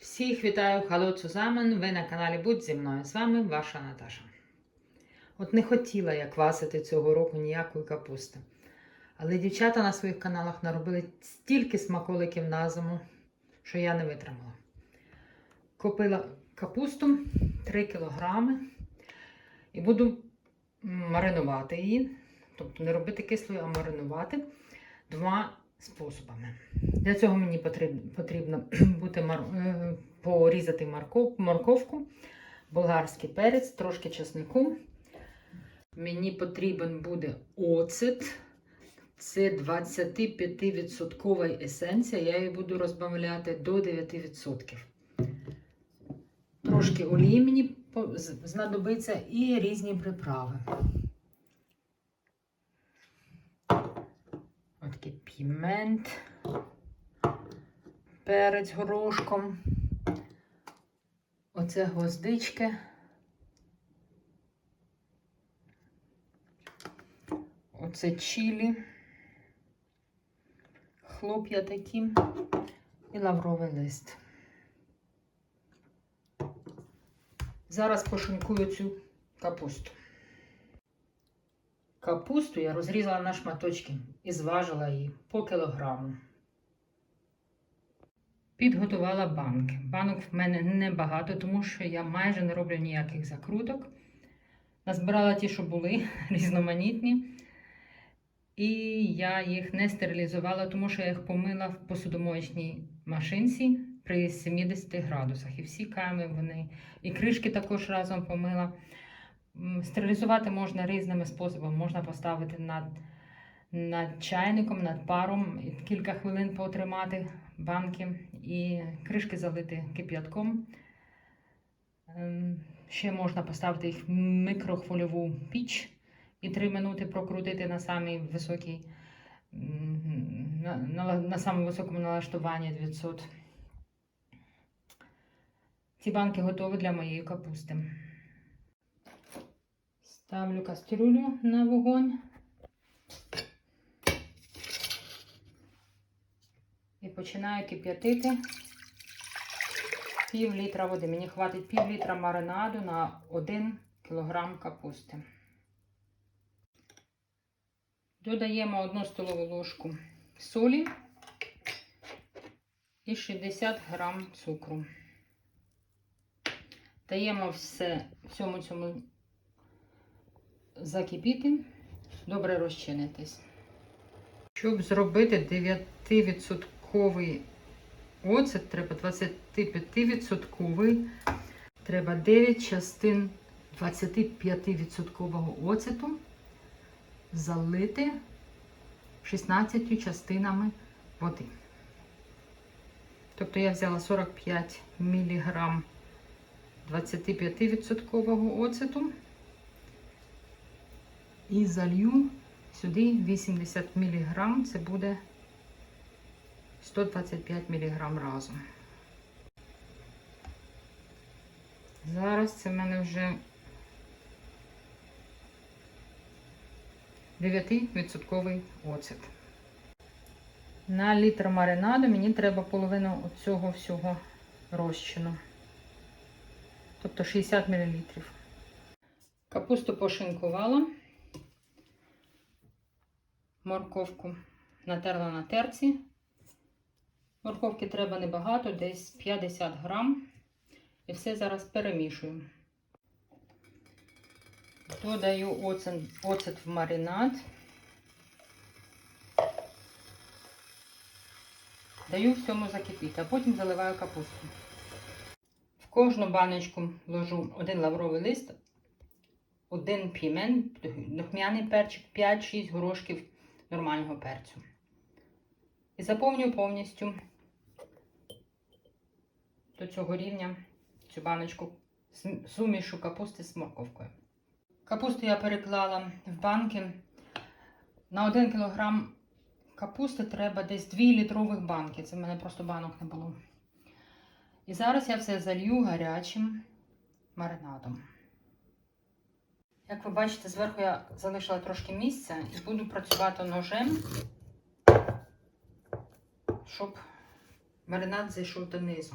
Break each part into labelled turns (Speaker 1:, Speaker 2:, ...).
Speaker 1: Всіх вітаю, халло цузамен. Ви на каналі Будь зі мною. З вами ваша Наташа. От не хотіла я квасити цього року ніякої капусти. Але дівчата на своїх каналах наробили стільки смаколиків на зиму, що я не витримала. Купила капусту 3 кілограми і буду маринувати її. Тобто не робити кислою, а маринувати двома способами. Для цього мені потрібно, бути мар... е, порізати морков... морковку, болгарський перець, трошки чеснику. Мені потрібен буде оцет. Це 25% есенція. Я її буду розбавляти до 9%. Трошки олії мені знадобиться і різні приправи. Такий пімент, перець горошком. Оце гвоздички. Оце чилі, хлоп'я такі і лавровий лист. Зараз пошинкую цю капусту. Капусту я розрізала на шматочки і зважила її по кілограму. Підготувала банки. Банок в мене небагато, тому що я майже не роблю ніяких закруток. Назбирала ті, що були, різноманітні. І я їх не стерилізувала, тому що я їх помила в посудомоєчній машинці при 70 градусах. І всі ками вони, і кришки також разом помила. Стерилізувати можна різними способами. Можна поставити над, над чайником, над паром, і кілька хвилин потримати банки і кришки залити кип'ятком. Ем, Ще можна поставити їх в мікрохвильову піч і 3 минути прокрутити на самій високій, на, на, на самому високому налаштуванні 900. Ці банки готові для моєї капусти. Ставлю кастрюлю на вогонь. І починаю кип'ятити пів літра води. Мені хватить пів літра маринаду на 1 кілограм капусти. Додаємо 1 столову ложку солі і 60 грам цукру. Даємо все всьому цьому закипіти, добре розчинитись. Щоб зробити 9% оцет, треба 25%, треба 9 частин 25% оцету залити 16 частинами води. Тобто я взяла 45 мг 25% оцету і залью сюди 80 мг, це буде 125 мг разом. Зараз це в мене вже 9% оцет. На літр маринаду мені треба половину цього всього розчину. Тобто 60 мл. Капусту пошинкувала. Морковку натерла на терці. Морковки треба небагато, десь 50 грам. І все зараз перемішую. Додаю оцет, оцет в маринад. Даю всьому закипіти, а потім заливаю капусту. В кожну баночку ложу один лавровий лист, один пімен, духмяний перчик, 5-6 горошків нормального перцю. І заповнюю повністю до цього рівня цю баночку сумішу капусти з морковкою. Капусту я переклала в банки. На 1 кг капусти треба десь 2 літрових банки. Це в мене просто банок не було. І зараз я все залью гарячим маринадом. Як ви бачите, зверху я залишила трошки місця і буду працювати ножем, щоб маринад зайшов донизу.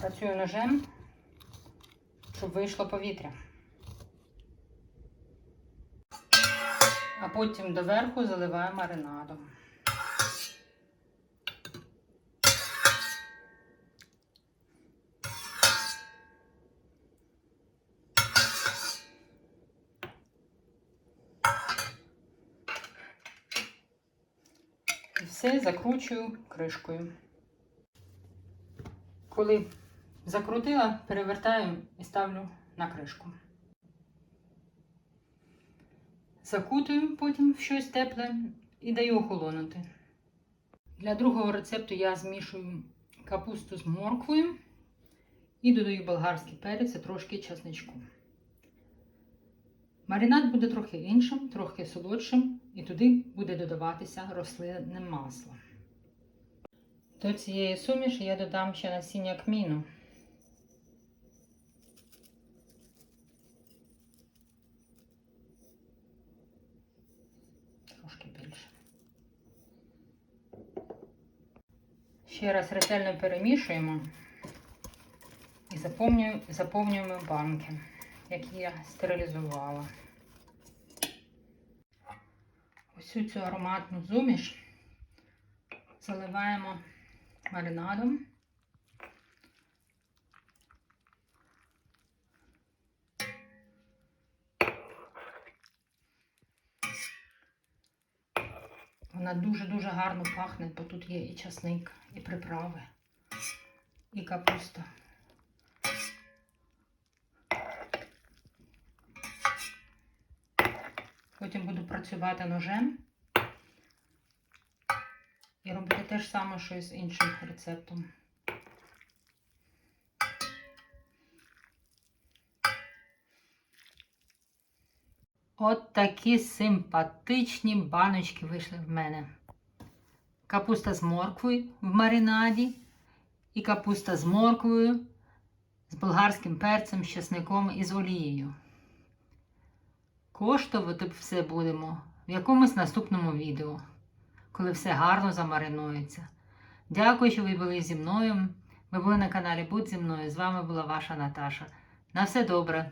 Speaker 1: Працюю ножем, щоб вийшло повітря. Потім доверху заливаю маринадом. І все закручую кришкою. Коли закрутила, перевертаю і ставлю на кришку. Закутую потім в щось тепле і даю охолонути. Для другого рецепту я змішую капусту з морквою і додаю болгарський перець і трошки чесничку. Маринад буде трохи іншим, трохи солодшим, і туди буде додаватися рослинне масло. До цієї суміші я додам ще насіння кміну. Трошки більше. Ще раз ретельно перемішуємо і заповнюємо, банки, які я стерилізувала. Усю цю ароматну зуміш заливаємо маринадом. Вона дуже-дуже гарно пахне, бо тут є і часник, і приправи, і капуста. Потім буду працювати ножем і робити те ж саме, що і з іншим рецептом. От такі симпатичні баночки вийшли в мене. Капуста з морквою в маринаді і капуста з морквою, з болгарським перцем, з чесником і з олією. Коштувати все будемо в якомусь наступному відео, коли все гарно замаринується. Дякую, що ви були зі мною. Ви були на каналі Будь зі мною. З вами була ваша Наташа. На все добре!